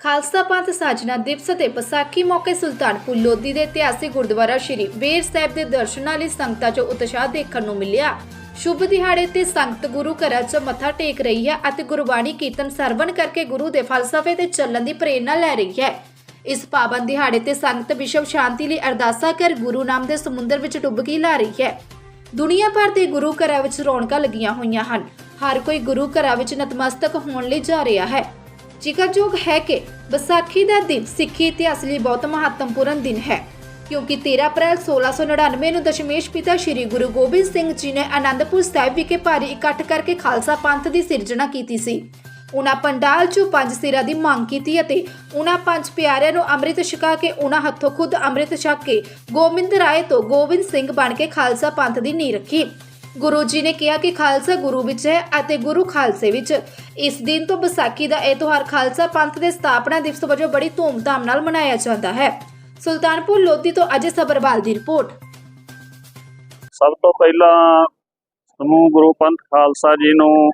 ਖਾਲਸਾ ਪੰਥ ਸਾਜਨਾ ਦਿਵਸ ਅਤੇ ਵਿਸਾਖੀ ਮੌਕੇ ਸੁਲਤਾਨਪੁਰ ਲੋਧੀ ਦੇ ਇਤਿਹਾਸਿਕ ਗੁਰਦੁਆਰਾ ਸ਼੍ਰੀ ਬੇਰ ਸਾਹਿਬ ਦੇ ਦਰਸ਼ਨਾਂ ਲਈ ਸੰਗਤਾਂ 'ਚ ਉਤਸ਼ਾਹ ਦੇਖਣ ਨੂੰ ਮਿਲਿਆ। ਸ਼ੁਭ ਦਿਹਾੜੇ ਤੇ ਸੰਗਤ ਗੁਰੂ ਘਰਾਂ 'ਚ ਮੱਥਾ ਟੇਕ ਰਹੀ ਹੈ ਅਤੇ ਗੁਰਬਾਣੀ ਕੀਰਤਨ ਸਰਵਣ ਕਰਕੇ ਗੁਰੂ ਦੇ ਫਲਸਫੇ ਤੇ ਚੱਲਣ ਦੀ ਪ੍ਰੇਰਣਾ ਲੈ ਰਹੀ ਹੈ। ਇਸ ਪਾਵਨ ਦਿਹਾੜੇ ਤੇ ਸੰਗਤ ਵਿਸ਼ਵ ਸ਼ਾਂਤੀ ਲਈ ਅਰਦਾਸਾਂ ਕਰ ਗੁਰੂ ਨਾਮ ਦੇ ਸਮੁੰਦਰ ਵਿੱਚ ਡੁੱਬਕੀ ਲਾ ਰਹੀ ਹੈ। ਦੁਨੀਆ ਭਰ ਦੇ ਗੁਰੂ ਘਰਾਂ ਵਿੱਚ ਰੌਣਕਾਂ ਲੱਗੀਆਂ ਹੋਈਆਂ ਹਨ। ਹਰ ਕੋਈ ਗੁਰੂ ਘਰਾਂ ਵਿੱਚ ਨਤਮਸਤਕ ਹੋਣ ਲਈ ਜਾ ਰਿਹਾ ਹੈ। ਜ਼ਿਕਰਯੋਗ ਹੈ ਕਿ ਵਿਸਾਖੀ ਦਾ ਦਿਨ ਸਿੱਖੀ ਇਤਿਹਾਸ ਲਈ ਬਹੁਤ ਮਹੱਤਵਪੂਰਨ ਦਿਨ ਹੈ, ਕਿਉਂਕਿ 13 ਅਪ੍ਰੈਲ 1699 ਨੂੰ ਦਸ਼ਮੇਸ਼ ਪਿਤਾ ਸ੍ਰੀ ਗੁਰੂ ਗੋਬਿੰਦ ਸਿੰਘ ਜੀ ਨੇ ਆਨੰਦਪੁਰ ਸਾਹਿਬ ਵਿਖੇ ਭਾਰੀ ਇਕੱਠ ਕਰਕੇ ਖਾਲਸਾ ਪੰਥ ਦੀ ਸਿਰਜਣਾ ਕੀਤੀ ਸੀ। ਉਹਨਾਂ ਪੰਡਾਲ 'ਚੋਂ ਪੰਜ ਸਿਰਾਂ ਦੀ ਮੰਗ ਕੀਤੀ ਅਤੇ ਉਹਨਾਂ ਪੰਜ ਪਿਆਰਿਆਂ ਨੂੰ ਅੰਮ੍ਰਿਤ ਛਕਾ ਕੇ ਉਹਨਾਂ ਹੱਥੋਂ ਖੁਦ ਅੰਮ੍ਰਿਤ ਛਕ ਕੇ ਗੋਬਿੰਦ ਰਾਏ ਤੋਂ ਗੋਬਿੰਦ ਸਿੰਘ ਬਣ ਕੇ ਖਾਲਸਾ ਪੰਥ ਦੀ ਨੀਂਹ ਰੱਖੀ। ਗੁਰੂ ਜੀ ਨੇ ਕਿਹਾ ਕਿ ਖਾਲਸਾ ਗੁਰੂ ਵਿੱਚ ਹੈ ਅਤੇ ਗੁਰੂ ਖਾਲਸੇ ਵਿੱਚ। ਇਸ ਦਿਨ ਤੋਂ ਵਿਸਾਖੀ ਦਾ ਇਹ ਤਿਉਹਾਰ ਖਾਲਸਾ ਪੰਥ ਦੇ ਸਥਾਪਨਾ ਦਿਵਸ ਵਜੋਂ ਬੜੀ ਧੂਮਧਾਮ ਨਾਲ ਮਨਾਇਆ ਜਾਂਦਾ ਹੈ। ਸੁਲਤਾਨਪੁਰ ਲੋਧੀ ਤੋਂ ਅਜੇ ਸਬਰਵਾਲ ਦੀ ਰਿਪੋਰਟ। ਸਭ ਤੋਂ ਪਹਿਲਾਂ ਸਮੂਹ ਗੁਰੂ ਪੰਥ ਖਾਲਸਾ ਜੀ ਨੂੰ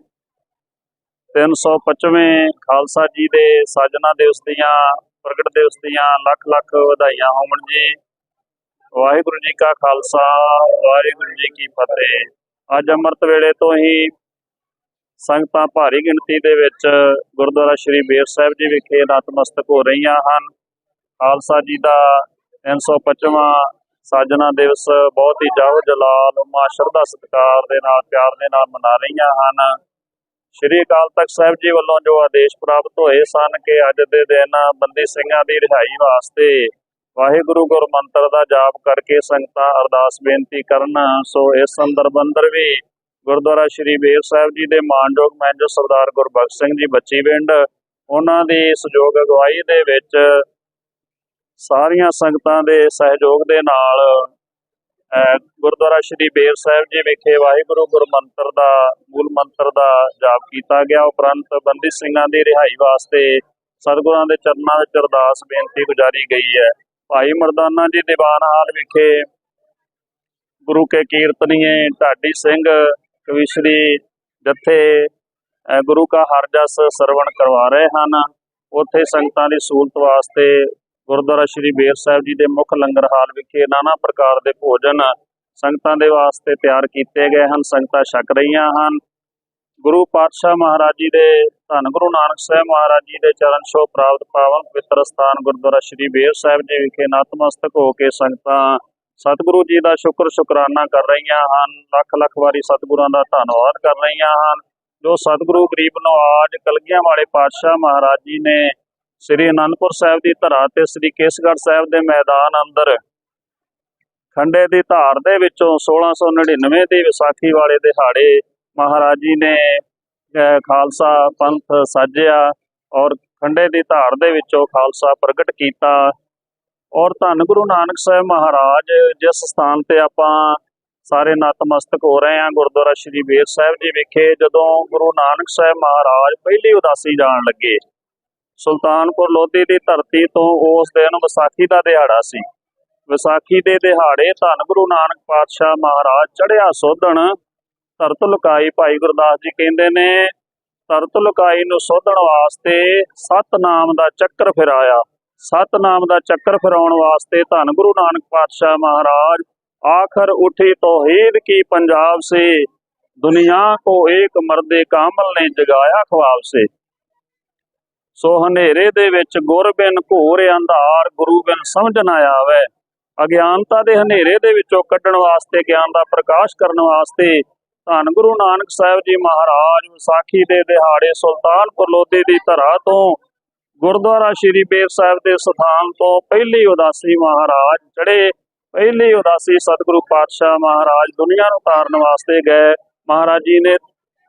325ਵੇਂ ਖਾਲਸਾ ਜੀ ਦੇ ਸਾਜਨਾ ਦਿਵਸ ਦੀਆਂ, ਪ੍ਰਗਟ ਦਿਵਸ ਦੀਆਂ ਲੱਖ ਲੱਖ ਵਧਾਈਆਂ ਹੋਣ ਜੀ ਵਾਹਿਗੁਰੂ ਜੀ ਕਾ ਖਾਲਸਾ, ਵਾਹਿਗੁਰੂ ਜੀ ਕੀ ਫਤਿਹ। ਅੱਜ ਅੰਮ੍ਰਿਤ ਵੇਲੇ ਤੋਂ ਹੀ ਸੰਗਤਾਂ ਭਾਰੀ ਗਿਣਤੀ ਦੇ ਵਿੱਚ ਗੁਰਦੁਆਰਾ ਸ਼੍ਰੀ ਬੇਰ ਸਾਹਿਬ ਜੀ ਵਿਖੇ ਨਤਮਸਤਕ ਹੋ ਰਹੀਆਂ ਹਨ। ਖਾਲਸਾ ਜੀ ਦਾ 325ਵਾਂ ਸਾਜਨਾ ਦਿਵਸ ਬਹੁਤ ਹੀ ਜਾਹੋ ਜਲਾਲ, ਉਮਾ ਸ਼ਰਧਾ ਸਤਿਕਾਰ ਦੇ ਨਾਲ, ਪਿਆਰ ਦੇ ਨਾਲ ਮਨਾ ਰਹੀਆਂ ਹਨ। ਸ਼੍ਰੀ ਅਕਾਲ ਤਖਤ ਸਾਹਿਬ ਜੀ ਵੱਲੋਂ ਜੋ ਆਦੇਸ਼ ਪ੍ਰਾਪਤ ਹੋਏ ਸਨ ਕਿ ਅੱਜ ਦੇ ਦਿਨ ਬੰਦੀ ਸਿੰਘਾਂ ਦੀ ਰਿਹਾਈ ਵਾਸਤੇ ਵਾਹਿਗੁਰੂ ਗੁਰ ਮੰਤਰ ਦਾ ਜਾਪ ਕਰਕੇ ਸੰਗਤਾਂ ਅਰਦਾਸ ਬੇਨਤੀ ਕਰਨ। ਸੋ ਇਸ ਸੰਦਰਭ ਅੰਦਰ ਵੀ ਗੁਰਦੁਆਰਾ ਸ਼੍ਰੀ ਬੇਰ ਸਾਹਿਬ ਜੀ ਦੇ ਮਾਨਯੋਗ ਮੈਨੇਜਰ ਸਰਦਾਰ ਗੁਰਬਖਸ਼ ਸਿੰਘ ਜੀ ਬੱਚੀ ਪਿੰਡ, ਉਹਨਾਂ ਦੀ ਸਹਿਯੋਗ ਅਗਵਾਈ ਦੇ ਵਿੱਚ ਸਾਰੀਆਂ ਸੰਗਤਾਂ ਦੇ ਸਹਿਯੋਗ ਦੇ ਨਾਲ ਗੁਰਦੁਆਰਾ ਸ਼੍ਰੀ ਬੇਰ ਸਾਹਿਬ ਜੀ ਵਿਖੇ ਵਾਹਿਗੁਰੂ ਗੁਰਮੰਤਰ ਦਾ, ਮੂਲ ਮੰਤਰ ਦਾ ਜਾਪ ਕੀਤਾ ਗਿਆ। ਉਪਰੰਤ ਬੰਦੀ ਸਿੰਘਾਂ ਦੀ ਰਿਹਾਈ ਵਾਸਤੇ ਸਤਿਗੁਰਾਂ ਦੇ ਚਰਨਾਂ ਵਿੱਚ ਅਰਦਾਸ ਬੇਨਤੀ ਗੁਜ਼ਾਰੀ ਗਈ ਹੈ। ਭਾਈ ਮਰਦਾਨਾ ਜੀ, ਦੀਵਾਨ ਹਾਲ ਵਿਖੇ ਗੁਰੂ ਕੇ ਕੀਰਤਨੀਏ ਢਾਡੀ ਸਿੰਘ ਕਵਿਸ਼ਰੀ ਜਥੇ ਗੁਰੂ ਕਾ ਹਰਜਸ ਸਰਵਣ ਕਰਵਾ ਰਹੇ ਹਨ। ਉੱਥੇ ਸੰਗਤਾਂ ਦੀ ਸਹੂਲਤ ਵਾਸਤੇ ਗੁਰਦੁਆਰਾ ਸ਼੍ਰੀ ਬੇਰ ਸਾਹਿਬ ਜੀ ਦੇ ਮੁੱਖ ਲੰਗਰ ਹਾਲ ਵਿਖੇ ਨਾਨਾ ਪ੍ਰਕਾਰ ਦੇ ਭੋਜਨ ਸੰਗਤਾਂ ਦੇ ਵਾਸਤੇ ਤਿਆਰ ਕੀਤੇ ਗਏ ਹਨ। ਸੰਗਤਾਂ ਛਕ ਰਹੀਆਂ ਹਨ। ਗੁਰੂ ਪਾਤਸ਼ਾਹ ਮਹਾਰਾਜ ਜੀ ਦੇ, ਧੰਨ ਗੁਰੂ ਨਾਨਕ ਸਾਹਿਬ ਮਹਾਰਾਜ ਜੀ ਦੇ ਚਰਨ ਛੋਹ ਪ੍ਰਾਪਤ ਪਾਵਨ ਪਵਿੱਤਰ ਸਥਾਨ ਗੁਰਦੁਆਰਾ ਸ਼੍ਰੀ ਬੇਰ ਸਾਹਿਬ ਜੀ ਵਿਖੇ ਨਤਮਸਤਕ ਹੋ ਕੇ ਸੰਗਤਾਂ ਸਤਿਗੁਰੂ ਜੀ ਦਾ ਸ਼ੁਕਰ ਸ਼ੁਕਰਾਨਾ ਕਰ ਰਹੀਆਂ ਹਨ, ਲੱਖ ਲੱਖ ਵਾਰੀ ਸਤਿਗੁਰਾਂ ਦਾ ਧੰਨਵਾਦ ਕਰ ਰਹੀਆਂ ਹਨ। ਜੋ ਸਤਿਗੁਰੂ ਗਰੀਬ ਨਵਾਜ ਕਲਗੀਆਂ ਵਾਲੇ ਪਾਤਸ਼ਾਹ ਮਹਾਰਾਜ ਜੀ ਨੇ ਸ੍ਰੀ ਅਨੰਦਪੁਰ ਸਾਹਿਬ ਦੀ ਧਰਾ ਤੇ ਸ੍ਰੀ ਕੇਸਗੜ੍ਹ ਸਾਹਿਬ ਦੇ ਮੈਦਾਨ ਅੰਦਰ ਖੰਡੇ ਦੀ ਧਾਰ ਦੇ ਵਿੱਚੋਂ 1699 ਦੀ ਵਿਸਾਖੀ ਵਾਲੇ ਦਿਹਾੜੇ ਮਹਾਰਾਜ ਜੀ ਨੇ ਅਹ, ਖਾਲਸਾ ਪੰਥ ਸਾਜਿਆ ਔਰ ਖੰਡੇ ਦੀ ਧਾਰ ਦੇ ਵਿੱਚੋਂ ਖਾਲਸਾ ਪ੍ਰਗਟ ਕੀਤਾ। ਔਰ ਧੰਨ ਗੁਰੂ ਨਾਨਕ ਸਾਹਿਬ ਮਹਾਰਾਜ ਜਿਸ ਸਥਾਨ ਤੇ ਆਪਾਂ ਸਾਰੇ ਨਤਮਸਤਕ ਹੋ ਰਹੇ ਹਾਂ ਗੁਰਦੁਆਰਾ ਸ਼੍ਰੀ ਬੇਰ ਸਾਹਿਬ ਜੀ ਵਿਖੇ ਜਦੋਂ ਗੁਰੂ ਨਾਨਕ ਸਾਹਿਬ ਮਹਾਰਾਜ ਪਹਿਲੀ ਉਦਾਸੀ ਜਾਣ ਲੱਗੇ ਸੁਲਤਾਨਪੁਰ ਲੋਧੀ ਦੀ ਧਰਤੀ ਤੋਂ ਉਸ ਦਿਨ ਵਿਸਾਖੀ ਦਾ ਦਿਹਾੜਾ ਸੀ। ਵਿਸਾਖੀ ਦੇ ਦਿਹਾੜੇ ਧੰਨ ਗੁਰੂ ਨਾਨਕ ਪਾਤਸ਼ਾਹ ਮਹਾਰਾਜ ਚੜ੍ਹਿਆ ਸੋਧਣ ਧਰਤ ਲੁਕਾਈ ਭਾਈ ਗੁਰਦਾਸ ਜੀ ਕਹਿੰਦੇ ਨੇ ਧਰਤ ਲੁਕਾਈ ਨੂੰ ਸੋਧਣ ਵਾਸਤੇ ਸਤਨਾਮ ਦਾ ਚੱਕਰ ਫਿਰਾਇਆ ਸਤਨਾਮ ਦਾ ਚੱਕਰ ਫਿਰਾਉਣ ਵਾਸਤੇ ਧੰਨ ਗੁਰੂ ਨਾਨਕ ਪਾਤਸ਼ਾਹ ਮਹਾਰਾਜ ਆਖਰ ਉਠੀ ਤੋਹੀਦ ਕੀ ਪੰਜਾਬ ਸੇ, ਦੁਨੀਆ ਕੋ ਏਕ ਮਰਦੇ ਕਾਮਲ ਨੇ ਜਗਾਇਆ ਖਵਾਬ ਸੇ। ਸੋ ਹਨੇਰੇ ਦੇ ਵਿੱਚ ਗੁਰ ਬਿਨ ਘੋਰ ਅੰਧਾਰ, ਗੁਰੂ ਬਿਨ ਸਮਝ ਨਾ ਆਵੇ। ਅਗਿਆਨਤਾ ਦੇ ਹਨੇਰੇ ਦੇ ਵਿੱਚੋਂ ਕੱਢਣ ਵਾਸਤੇ, ਗਿਆਨ ਦਾ ਪ੍ਰਕਾਸ਼ ਕਰਨ ਵਾਸਤੇ ਧੰਨ ਗੁਰੂ ਨਾਨਕ ਸਾਹਿਬ ਜੀ ਮਹਾਰਾਜ, ਵਿਸਾਖੀ ਦੇ ਦਿਹਾੜੇ ਸੁਲਤਾਨਪੁਰ ਲੋਧੀ ਦੀ ਧਰਾ ਤੋਂ ਗੁਰਦੁਆਰਾ ਸ਼੍ਰੀ ਬੇਰ ਸਾਹਿਬ ਦੇ ਸਥਾਨ ਤੋਂ ਪਹਿਲੀ ਉਦਾਸੀ ਮਹਾਰਾਜ ਚੜੇ ਪਹਿਲੀ ਉਦਾਸੀ ਸਤਿਗੁਰੂ ਪਾਤਸ਼ਾਹ ਮਹਾਰਾਜ ਦੁਨੀਆ ਨੂੰ ਤਾਰਨ ਵਾਸਤੇ ਗਏ। ਮਹਾਰਾਜ ਜੀ ਨੇ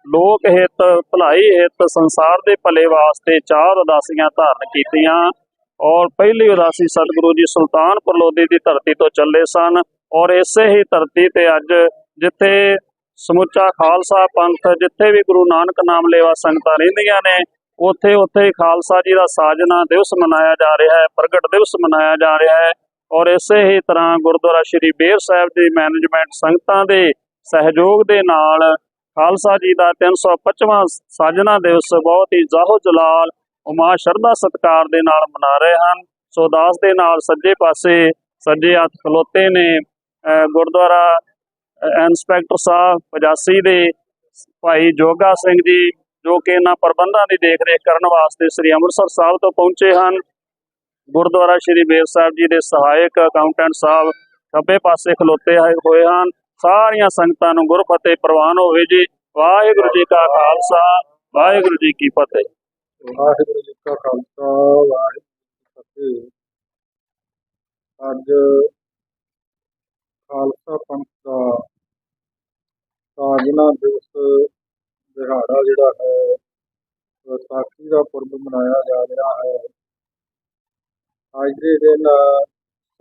ਲੋਕ ਹਿੱਤ, ਭਲਾਈ ਹਿੱਤ, ਸੰਸਾਰ ਦੇ ਭਲੇ ਵਾਸਤੇ ਚਾਰ ਉਦਾਸੀਆਂ ਧਾਰਨ ਕੀਤੀਆਂ। ਔਰ ਪਹਿਲੀ ਉਦਾਸੀ ਸਤਿਗੁਰੂ ਜੀ ਸੁਲਤਾਨਪੁਰ ਲੋਧੀ ਦੀ ਧਰਤੀ ਤੋਂ ਚੱਲੇ ਸਨ। ਔਰ ਇਸੇ ਹੀ ਧਰਤੀ ਤੇ ਅੱਜ ਜਿੱਥੇ ਸਮੁੱਚਾ ਖਾਲਸਾ ਪੰਥ ਜਿੱਥੇ ਵੀ ਗੁਰੂ ਨਾਨਕ ਨਾਮ ਲੇਵਾ ਸੰਗਤਾਂ ਰਹਿੰਦੀਆਂ ਨੇ, ਉੱਥੇ ਉੱਥੇ ਖਾਲਸਾ ਜੀ ਦਾ ਸਾਜਨਾ ਦਿਵਸ ਮਨਾਇਆ ਜਾ ਰਿਹਾ ਹੈ, ਪ੍ਰਗਟ ਦਿਵਸ ਮਨਾਇਆ ਜਾ ਰਿਹਾ ਹੈ ਔਰ ਇਸੇ ਹੀ ਤਰ੍ਹਾਂ ਗੁਰਦੁਆਰਾ ਸ਼੍ਰੀ ਬੇਰ ਸਾਹਿਬ ਦੀ ਮੈਨੇਜਮੈਂਟ ਸੰਗਤਾਂ ਦੇ ਸਹਿਯੋਗ ਦੇ ਨਾਲ ਖਾਲਸਾ ਜੀ ਦਾ 325ਵਾਂ ਸਾਜਨਾ ਦਿਵਸ ਬਹੁਤ ਹੀ ਜਾਹੋ ਜਲਾਲ, ਉਮਾ ਸ਼ਰਧਾ ਸਤਕਾਰ ਦੇ ਨਾਲ ਮਨਾ ਰਹੇ ਹਨ। ਸੋ ਦਾਸ ਦੇ ਨਾਲ ਸੱਜੇ ਪਾਸੇ ਸੱਜੇ ਹੱਥ ਖਲੋਤੇ ਨੇ ਗੁਰਦੁਆਰਾ ਇੰਸਪੈਕਟਰ ਸਾਹਿਬ 85 ਦੇ ਭਾਈ ਜੋਗਾ ਸਿੰਘ ਜੀ, ਜੋ ਕਿ ਇਹਨਾਂ ਪ੍ਰਬੰਧਾਂ ਦੀ ਦੇਖਰੇਖ ਕਰਨ ਵਾਸਤੇ ਸ੍ਰੀ ਅੰਮ੍ਰਿਤਸਰ ਸਾਹਿਬ ਤੋਂ ਪਹੁੰਚੇ ਹਨ। ਗੁਰਦੁਆਰਾ ਸ੍ਰੀ ਬੇਰ ਸਾਹਿਬ ਜੀ ਦੇ ਸਹਾਇਕ ਅਕਾਊਂਟੈਂਟ ਸਾਹਿਬ ਖੱਬੇ ਪਾਸੇ ਖਲੋਤੇ ਹੋਏ- ਹੋਏ ਹਨ। ਸਾਰੀਆਂ ਸੰਗਤਾਂ ਨੂੰ ਗੁਰਫਤਿਹ ਪ੍ਰਵਾਨ ਹੋਵੇ ਜੀ। ਵਾਹਿਗੁਰੂ ਜੀ ਕਾ ਖਾਲਸਾ, ਵਾਹਿਗੁਰੂ ਜੀ ਕੀ ਫਤਿਹ। ਵਾਹਿਗੁਰੂ ਜੀ ਕਾ ਖਾਲਸਾ, ਵਾਹਿਗੁਰੂ ਜੀ ਕੀ ਫਤਿਹ। ਅੱਜ ਖਾਲਸਾ ਪੰਥ ਦਾ ਸਾਜਨਾ ਦਿਵਸ ਦਿਹਾੜਾ ਜਿਹੜਾ ਹੈ, ਵਿਸਾਖੀ ਦਾ ਪੁਰਬ ਮਨਾਇਆ ਜਾ ਰਿਹਾ ਹੈ। ਅੱਜ ਦੇ ਦਿਨ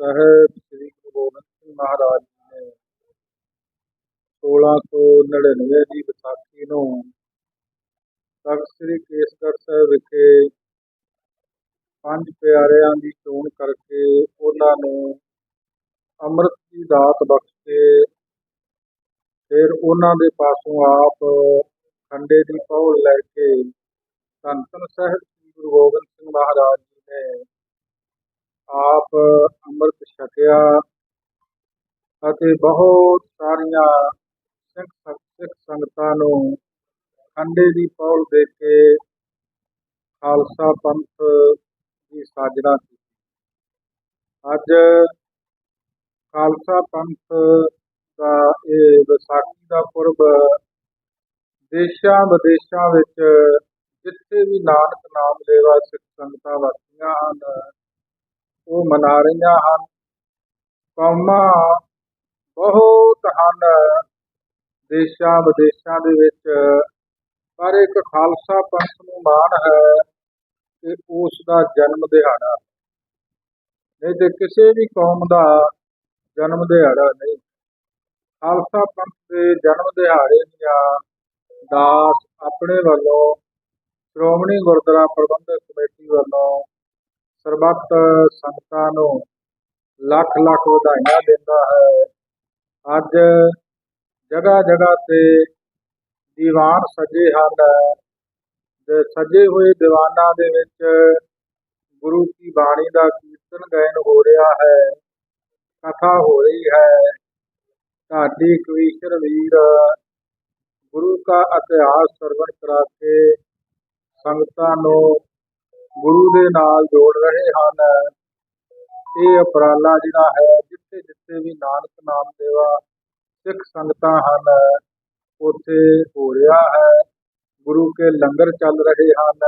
ਸਾਹਿਬ ਸ੍ਰੀ ਗੁਰੂ ਗੋਬਿੰਦ ਸਿੰਘ ਮਹਾਰਾਜ ਜੀ ਨੇ 1699 ਦੀ ਵਿਸਾਖੀ ਨੂੰ ਤਖਤ ਸ੍ਰੀ ਕੇਸਗੜ੍ਹ ਸਾਹਿਬ ਵਿਖੇ ਪੰਜ ਪਿਆਰਿਆਂ ਦੀ ਚੋਣ ਕਰਕੇ ਉਹਨਾਂ ਨੂੰ ਅੰਮ੍ਰਿਤ ਦੀ ਦਾਤ ਬਖਸ਼ ਕੇ ਫਿਰ ਉਹਨਾਂ ਦੇ ਪਾਸੋਂ ਆਪ ਖੰਡੇ ਦੀ ਪੌਲ ਲੈ ਕੇ ਧੰਨ ਧੰਨ ਸਾਹਿਬ ਸ੍ਰੀ ਗੁਰੂ ਗੋਬਿੰਦ ਸਿੰਘ ਮਹਾਰਾਜ ਜੀ ਨੇ ਆਪ ਅੰਮ੍ਰਿਤ ਛਕਿਆ ਅਤੇ ਬਹੁਤ ਸਾਰੀਆਂ ਸਿੱਖ ਸਿੱਖ ਸੰਗਤਾਂ ਨੂੰ ਖੰਡੇ ਦੀ ਪੌਲ ਦੇ ਕੇ ਖਾਲਸਾ ਪੰਥ ਦੀ ਸਾਜਨਾ ਕੀਤੀ। ਅੱਜ ਖਾਲਸਾ ਪੰਥ ਦਾ ਇਹ ਵਿਸਾਖੀ ਦਾ ਪੁਰਬ ਦੇਸ਼ਾਂ ਵਿਦੇਸ਼ਾਂ ਵਿੱਚ ਜਿੱਥੇ ਵੀ ਨਾਨਕ ਨਾਮ ਲੇਵਾ ਸਿੱਖ ਸੰਗਤਾਂ ਵਸਦੀਆਂ ਹਨ, ਉਹ ਮਨਾ ਰਹੀਆਂ ਹਨ। ਕੌਮਾਂ ਬਹੁਤ ਹਨ ਦੇਸ਼ਾਂ ਵਿਦੇਸ਼ਾਂ ਦੇ ਵਿੱਚ, ਪਰ ਇੱਕ ਖਾਲਸਾ ਪੰਥ ਨੂੰ ਮਾਣ ਹੈ ਕਿ ਉਸ ਦਾ ਜਨਮ ਦਿਹਾੜਾ ਨਹੀਂ ਤੇ ਕਿਸੇ ਵੀ ਕੌਮ ਦਾ ਜਨਮ ਦਿਹਾੜਾ ਨਹੀਂ। ਖਾਲਸਾ ਪੰਥ ਦੇ ਜਨਮ ਦਿਹਾੜੇ ਦੀਆਂ ਦਾਸ ਆਪਣੇ ਵੱਲੋਂ ਸ਼੍ਰੋਮਣੀ ਗੁਰਦੁਆਰਾ ਪ੍ਰਬੰਧਕ ਕਮੇਟੀ ਵੱਲੋਂ ਸਰਬੱਤ ਸੰਗਤਾਂ ਨੂੰ ਲੱਖ ਲੱਖ ਵਧਾਈਆਂ ਦਿੰਦਾ ਹੈ। ਅੱਜ ਜਗ੍ਹਾ ਜਗ੍ਹਾ ਤੇ ਦੀਵਾਨ ਸਜੇ ਹਨ ਤੇ ਸਜੇ ਹੋਏ ਦੀਵਾਨਾਂ ਦੇ ਵਿੱਚ ਗੁਰੂ ਕੀ ਬਾਣੀ ਦਾ ਕੀਰਤਨ ਗਾਇਨ ਹੋ ਰਿਹਾ ਹੈ ਕਥਾ ਹੋ ਰਹੀ ਹੈ। ਢਾਡੀ ਕਵੀਸ਼ਰ ਵੀਰ ਗੁਰੂ ਕਾ ਇਤਿਹਾਸ ਸਰਵਣ ਕਰਾ ਕੇ ਸੰਗਤਾਂ ਨੂੰ ਗੁਰੂ ਦੇ ਨਾਲ ਜੋੜ ਰਹੇ ਹਨ। ਇਹ ਉਪਰਾਲਾ ਜਿਹੜਾ ਹੈ, ਜਿੱਥੇ ਜਿੱਥੇ ਵੀ ਨਾਨਕ ਨਾਮ ਦੇਵਾ ਸਿੱਖ ਸੰਗਤਾਂ ਹਨ, ਉੱਥੇ ਹੋ ਰਿਹਾ ਹੈ। ਗੁਰੂ ਕੇ ਲੰਗਰ ਚੱਲ ਰਹੇ ਹਨ।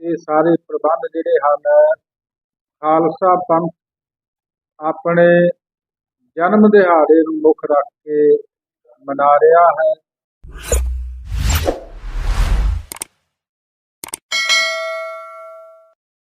ਇਹ ਸਾਰੇ ਪ੍ਰਬੰਧ ਜਿਹੜੇ ਹਨ, ਖਾਲਸਾ ਪੰਥ ਆਪਣੇ ਜਨਮ ਦਿਹਾੜੇ ਨੂੰ ਮੁੱਖ ਰੱਖ ਕੇ ਮਨਾ ਰਿਹਾ ਹੈ।